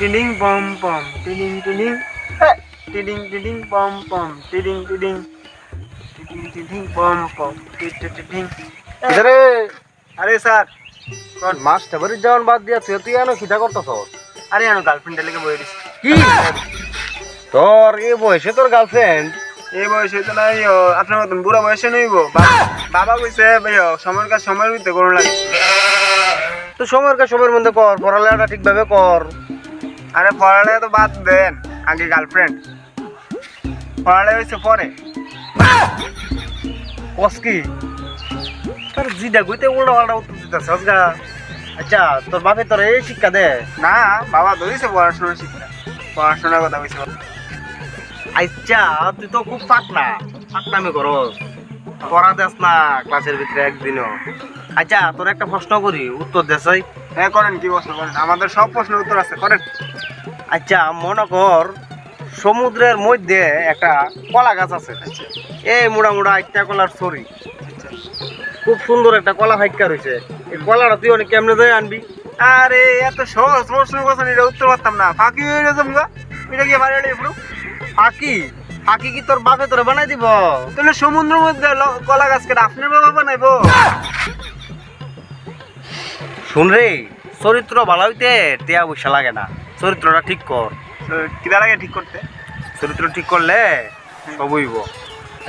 টিডিং পম পম টিডিং টিডিং টিডিং টিডিং পম পম টিডিং টিডিং টিডিং টিডিং পম পম টিডিং কিদারে আরে স্যার কোন মাস্টার বাড়ি যাওয়ার বাদ দিয়া তুই তুই এনো খিদা করতেছ? আরে আনো গার্লফ্রেন্ডের লেগে বই দিছি। কি? তোর এই বয়সে তোর গার্লফ্রেন্ড এই বয়সে তো নাই ও, আপনার মতন বুড়া বয়সে নইব। বা- বাবা কইছে ভাই ও, সময়ের কাজ সময়ের ভিতরে করুন লাগে তো সময়ের কাজ সময়ের মধ্যে কর পড়ালেখাটা ঠিকভাবে কর। আরে পড়ালে তো বাদ দেন আগে গার্লফ্রেন্ড পড়ালে হয়েছে পরে। কস কি? তোর জিদা গইতে উল্টা পাল্টা উত্তর দিতেছে আজগা আচ্ছা তোর বাপে তোর এই শিক্ষা দে। না বাবা ধরিছে পড়াশোনার শিক্ষা। পড়াশোনার কথা কইছে আচ্ছা তুই তো খুব পাকনা। পাকনামি করস। পড়া দেস না ক্লাসের ভিতরে একদিনও। আচ্ছা তোর একটা প্রশ্ন করি উত্তর দেসাই হ্যাঁ করেন কি প্রশ্ন করেন? আমাদের সব প্রশ্নের উত্তর আছে করেন। আচ্ছা মনে কর, সমুদ্রের মধ্যে একটা কলা গাছ আছে। এই মোড়া মোড়া একটা কলার ছড়ি। খুব সুন্দর একটা কলা হাইকা রয়েছে। এই কলাটা তুই অনেক কেমনে যায় আনবি? আরে, এত সহজ প্রশ্ন করছেন, এটা উত্তর পারতাম না। ফাঁকি হয়ে গেছে মুগা এটা কি বাড়ি পুরো? ফাঁকি? ফাঁকি কি তোর বাপে তোরে বানাই দিব? তাহলে সমুদ্রের মধ্যে কলা গাছ কেটে আপনার বাবা বানাইবো। শুন রে চরিত্র ভালো হইতে টিয়া পয়সা লাগে না। চরিত্রটা ঠিক কর। কিদা লাগে ঠিক করতে? চরিত্র ঠিক করলে সব হইব।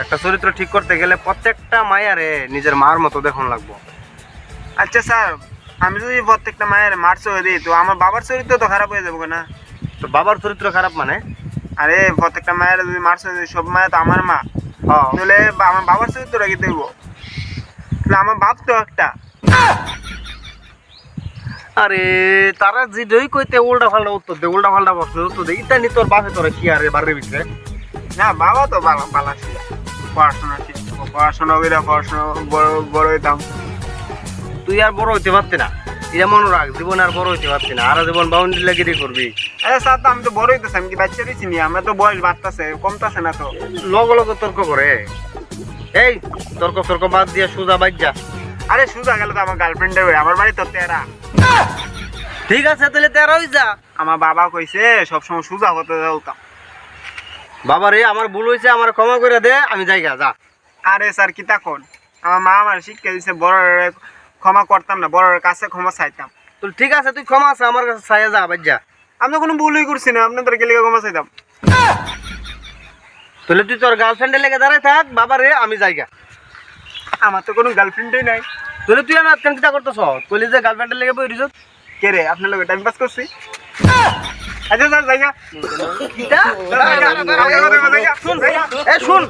একটা চরিত্র ঠিক করতে গেলে প্রত্যেকটা মায়ারে নিজের মার মতো দেখুন লাগবো। আচ্ছা স্যার আমি যদি প্রত্যেকটা মায়ের হয়ে দিই তো আমার বাবার চরিত্র তো খারাপ হয়ে যাব না তো বাবার চরিত্র খারাপ মানে? আরে প্রত্যেকটা মায়ের যদি হয়ে দিই সব মায়ের তো আমার মা। তাহলে আমার বাবার চরিত্রটা কি দেখব? তাহলে আমার বাপ তো একটা। আরে তারা যেটাই কইতে উল্টা ফাল্টা উত্তর দে উল্টা ফাল্টা প্রশ্নের উত্তর দে ইত্যাদি তোর বাপে তোরা কি আরে বাড়ির ভিতরে? না বাবা তো ভালো ভালো ছিল। পড়াশোনা পড়াশোনা করে পড়াশোনা বড় বড় হইতাম। তুই আর বড় হইতে পারতি না। এটা মনে রাখ জীবন আর বড় হইতে পারতি না। আর জীবন বাউন্ডারি লাগিয়ে করবি। আরে স্যার তো আমি তো বড় হইতেছি আমি কি বাচ্চা দিচ্ছি নি? আমরা তো বয়স বাড়তেছে কমতেছে না তো। লগ লগ তর্ক করে। এই তর্ক তর্ক বাদ দিয়ে সোজা বাইর যা। আরে সুজা গেল তো আমার গার্লফ্রেন্ডের বাড়ি আমার বাড়ি তো তেরা। ঠিক আছে তাহলে তেরো হই যা। আমার বাবা কইছে সবসময় সুজা হতে যাওতাম বাবা রে আমার ভুল হয়েছে আমার ক্ষমা করে দে আমি যাইগা যা। আরে স্যার কি তখন আমার মা আমার শিক্ষা দিছে বড় ক্ষমা করতাম না বড় কাছে ক্ষমা চাইতাম। তো ঠিক আছে তুই ক্ষমা আছে আমার কাছে চাইয়া যা বাইর যা। আমি তো কোনো ভুলই করছি না আপনাদের গেলে ক্ষমা চাইতাম। তাহলে তুই তোর গার্লফ্রেন্ডের লেগে দাঁড়াই থাক বাবা রে আমি যাইগা আমার তো কোনো গার্লফ্রেন্ডই নাই তাহলে তুই আমার কেন কিতা করতেছ কইলি যে গার্লফ্রেন্ডের লেগে বই দিছ কে রে আপনার লোক টাইম পাস করছি আচ্ছা স্যার জায়গা কিতা শুন এ শুন